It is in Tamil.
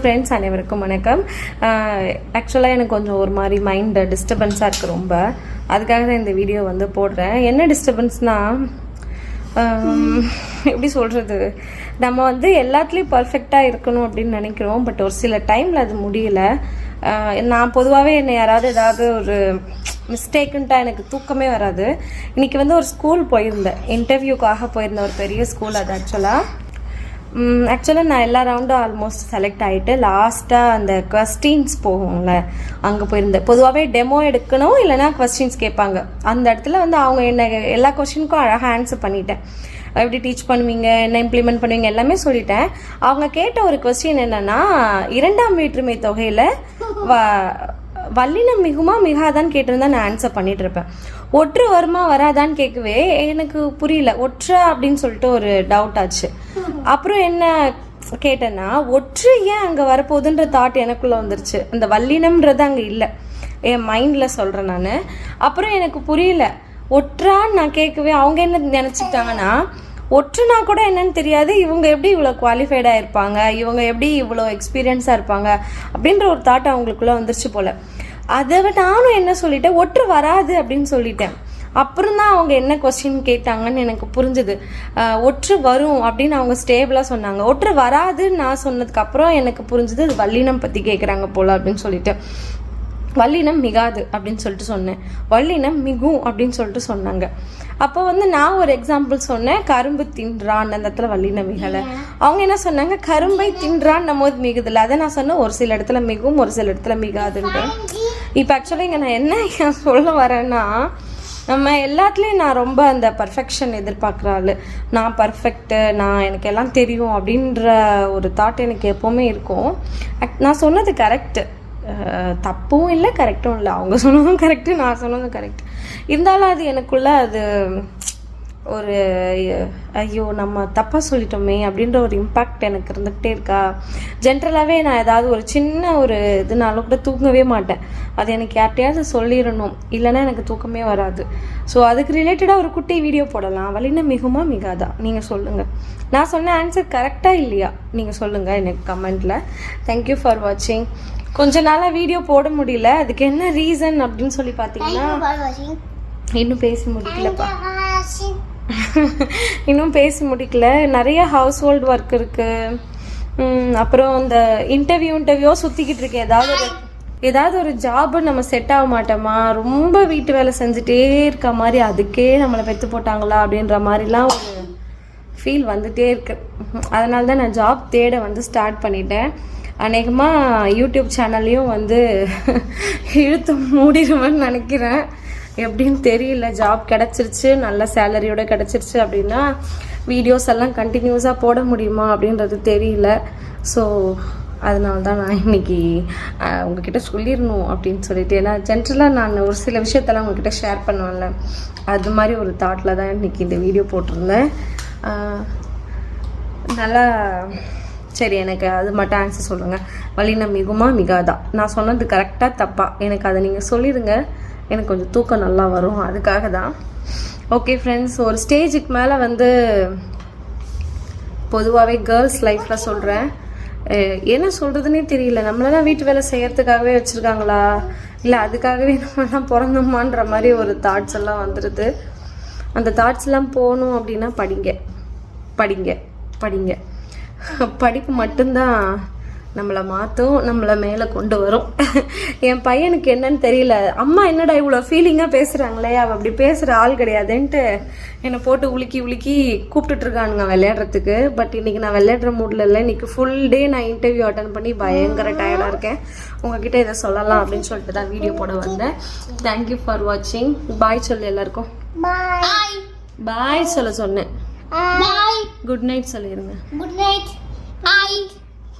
ஃப்ரெண்ட்ஸ் அனைவருக்கும் வணக்கம். ஆக்சுவலாக எனக்கு கொஞ்சம் ஒரு மாதிரி மைண்ட் டிஸ்டர்பன்ஸாக இருக்குது ரொம்ப. அதுக்காக தான் இந்த வீடியோ வந்து போடுறேன். என்ன டிஸ்டர்பன்ஸ்னால் எப்படி சொல்கிறது நம்ம வந்து எல்லாத்துலேயும் பர்ஃபெக்டாக இருக்கணும் அப்படின்னு நினைக்கிறோம். பட் ஒரு சில டைமில் அது முடியல. நான் பொதுவாகவே என்னை யாராவது ஏதாவது ஒரு மிஸ்டேக்குன்ட்டா எனக்கு தூக்கமே வராது. இன்னைக்கு வந்து ஒரு ஸ்கூல் போயிருந்தேன். இன்டர்வியூக்காக போயிருந்தேன் ஒரு பெரிய ஸ்கூல் அது ஆக்சுவலாக ஆக்சுவலாக நான் எல்லா ரவுண்டும் ஆல்மோஸ்ட் செலக்ட் ஆகிட்டு லாஸ்ட்டாக அந்த கொஸ்டின்ஸ் போகும்ல அங்கே போயிருந்தேன். பொதுவாகவே டெமோ எடுக்கணும் இல்லைனா கொஸ்டின்ஸ் கேட்பாங்க. அந்த இடத்துல வந்து அவங்க என்ன எல்லா கொஸ்டினுக்கும் அழகாக ஆன்சர் பண்ணிட்டேன். எப்படி டீச் பண்ணுவீங்க என்ன இம்ப்ளிமெண்ட் பண்ணுவீங்க எல்லாமே சொல்லிட்டேன். அவங்க கேட்ட ஒரு கொஸ்டின் என்னன்னா இரண்டாம் வேற்றுமை தொகையில் வல்லினம் மிகுமா மிகாதான்னு கேட்டிருந்தா நான் ஆன்சர் பண்ணிகிட்ருப்பேன் ஒற்று வருமா வராதான்னு கேட்கவே எனக்கு புரியல. ஒற்றா அப்படின்னு சொல்லிட்டு ஒரு டவுட் ஆச்சு. அப்புறம் என்ன கேட்டேன்னா ஒற்று ஏன் அங்கே வரப்போகுதுன்ற தாட் எனக்குள்ளே வந்துருச்சு. அந்த வல்லினம்ன்றது அங்கே இல்லை. என் மைண்டில் சொல்கிறேன் நான். அப்புறம் எனக்கு புரியல. ஒற்றான்னு நான் கேட்கவே அவங்க என்ன நினச்சிக்கிட்டாங்கன்னா ஒற்றுனா கூட என்னன்னு தெரியாது. இவங்க எப்படி இவ்வளோ குவாலிஃபைடாக இருப்பாங்க? இவங்க எப்படி இவ்வளோ எக்ஸ்பீரியன்ஸாக இருப்பாங்க? அப்படின்ற ஒரு தாட் அவங்களுக்குள்ளே வந்துருச்சு போல். அதை நானும் என்ன சொல்லிட்டேன்? ஒற்று வராது அப்படின்னு சொல்லிட்டேன். அப்புறம் தான் அவங்க என்ன கொஸ்டின் கேட்டாங்கன்னு எனக்கு புரிஞ்சுது. ஒற்று வரும் அப்படின்னு அவங்க ஸ்டேபிளாக சொன்னாங்க. ஒற்று வராதுன்னு நான் சொன்னதுக்கப்புறம் எனக்கு புரிஞ்சுது அது வல்லினம் பற்றி கேட்குறாங்க போல் அப்படின்னு சொல்லிட்டு வல்லினம் மிகாது அப்படின்னு சொல்லிட்டு சொன்னேன். வல்லினம் மிகும் அப்படின்னு சொல்லிட்டு சொன்னாங்க. அப்போ வந்து நான் ஒரு எக்ஸாம்பிள் சொன்னேன். கரும்பு தின்றான் அந்த இடத்துல வல்லினம் மிகலை அவங்க என்ன சொன்னாங்க? கரும்பை தின்றான் நம்ம போது மிகுதில்ல அதை நான் சொன்னேன் ஒரு சில இடத்துல மிகும் ஒரு சில இடத்துல மிகாதுன்ட்டு. இப்போ ஆக்சுவலாக இங்கே நான் என்ன சொல்ல வரேன்னா நம்ம எல்லாத்துலேயும் நான் ரொம்ப அந்த பர்ஃபெக்ஷன் எதிர்பார்க்குற ஆள். நான் பர்ஃபெக்ட்டு நான் எனக்கு எல்லாம் தெரியும் அப்படின்ற ஒரு தாட் எனக்கு எப்போவுமே இருக்கும். நான் சொன்னது கரெக்டு தப்பும் இல்லை கரெக்டும் இல்லை. அவங்க சொன்னதும் கரெக்டு நான் சொன்னதும் கரெக்ட் இருந்தாலும் அது எனக்குள்ள அது ஒரு ஐயோ நம்ம தப்பாக சொல்லிட்டோமே அப்படின்ற ஒரு இம்பேக்ட் எனக்கு இருந்துக்கிட்டே இருக்கா? ஜென்ரலாகவே நான் ஏதாவது ஒரு சின்ன ஒரு இதுனாலும் கூட தூங்கவே மாட்டேன். அது எனக்கு யார்ட்டையாவது சொல்லிடணும். இல்லைன்னா எனக்கு தூக்கமே வராது. ஸோ அதுக்கு ரிலேட்டடாக ஒரு குட்டி வீடியோ போடலாம். வலின மிகுமா மிகாதா? நீங்கள் சொல்லுங்கள் நான் சொன்ன ஆன்சர் கரெக்டாக இல்லையா? நீங்கள் சொல்லுங்கள் எனக்கு கமெண்ட்டில் தேங்க்யூ ஃபார் வாட்சிங் கொஞ்ச நாளாக வீடியோ போட முடியல. அதுக்கு என்ன ரீசன் அப்படின்னு சொல்லி பார்த்தீங்கன்னா இன்னும் பேசி முடிக்கலப்பா. இன்னும் பேசி முடிக்கல. நிறைய ஹவுஸ் ஹோல்ட் ஒர்க் இருக்கு. ம், அப்புறம் இந்த இன்டர்வியூ இன்டர்வியூ சுற்றிக்கிட்டு இருக்கேன். ஏதாவது ஒரு ஏதாவது ஒரு ஜாப் நம்ம செட் ஆக மாட்டோமா? ரொம்ப வீட்டு வேலை செஞ்சுட்டே இருக்க மாதிரி அதுக்கே நம்மளை பெற்று போட்டாங்களா அப்படின்ற மாதிரிலாம் ஒரு ஃபீல் வந்துகிட்டே இருக்கு. அதனால தான் நான் ஜாப் தேட வந்து ஸ்டார்ட் பண்ணிட்டேன். அநேகமாக யூடியூப் சேனல்லையும் வந்து இழுத்து மூடிடுவேன்னு நினைக்கிறேன். எப்படின்னு தெரியல. ஜாப் கிடச்சிருச்சு. நல்ல சேலரியோட கிடச்சிருச்சு அப்படின்னா வீடியோஸ் எல்லாம் கண்டினியூஸாக போட முடியுமா அப்படின்றது தெரியல. ஸோ அதனால தான் நான் இன்னைக்கு உங்ககிட்ட சொல்லிடணும் அப்படின்னு சொல்லிட்டு. ஏன்னா ஜென்ரலாக நான் ஒரு சில விஷயத்தெல்லாம் உங்ககிட்ட ஷேர் பண்ணுவேன்ல. அது மாதிரி ஒரு தாட்டில் தான் இன்னைக்கு இந்த வீடியோ போட்டிருந்தேன். நல்லா சரி எனக்கு அது மட்டும் ஆன்சர் சொல்லுங்கள் வலின மிகுமா மிகாதா. நான் சொன்னது கரெக்டாக தப்பா? எனக்கு அதை நீங்கள் சொல்லிடுங்க. எனக்கு கொஞ்சம் தூக்கம் நல்லா வரும். அதுக்காக தான். ஓகே ஃப்ரெண்ட்ஸ் ஒரு ஸ்டேஜுக்கு மேலே வந்து பொதுவாகவே கேர்ள்ஸ் லைஃப்பில் சொல்கிறேன் என்ன சொல்கிறதுனே தெரியல. நம்மளெல்லாம் வீட்டு வேலை செய்கிறதுக்காகவே வச்சுருக்காங்களா? இல்லை அதுக்காகவே நம்மலாம் பிறந்தோமான்ற மாதிரி ஒரு தாட்ஸ் எல்லாம் வந்துடுது அந்த தாட்ஸ்லாம் போகணும் அப்படின்னா படிங்க. படிங்க. படிங்க. படிப்பு மட்டும்தான் நம்மளை மாற்றும் நம்மளை மேலே கொண்டு வரும். என் பையனுக்கு என்னன்னு தெரியல. அம்மா என்னடா இவ்வளோ ஃபீலிங்காக பேசுகிறாங்களே அவள் அப்படி பேசுகிற ஆள் கிடையாதுன்ட்டு என்னை போட்டு உலுக்கி உலுக்கி கூப்பிட்டுட்ருக்கானுங்க விளையாடுறதுக்கு. பட் இன்னைக்கு நான் விளையாடுற மூடில் இல்லை. இன்னைக்கு ஃபுல் டே நான் இன்டர்வியூ அட்டன் பண்ணி பயங்கர டயர்டாக இருக்கேன். உங்ககிட்ட இதை சொல்லலாம் அப்படின்னு சொல்லிட்டு தான் வீடியோ போட வந்தேன். தேங்க்யூ ஃபார் வாட்சிங் பாய் சொல்லு எல்லாருக்கும். Bye. பாய் சொல்ல சொன்னேன் Bye. குட் நைட் சொல்லிடுங்க Good night. Bye.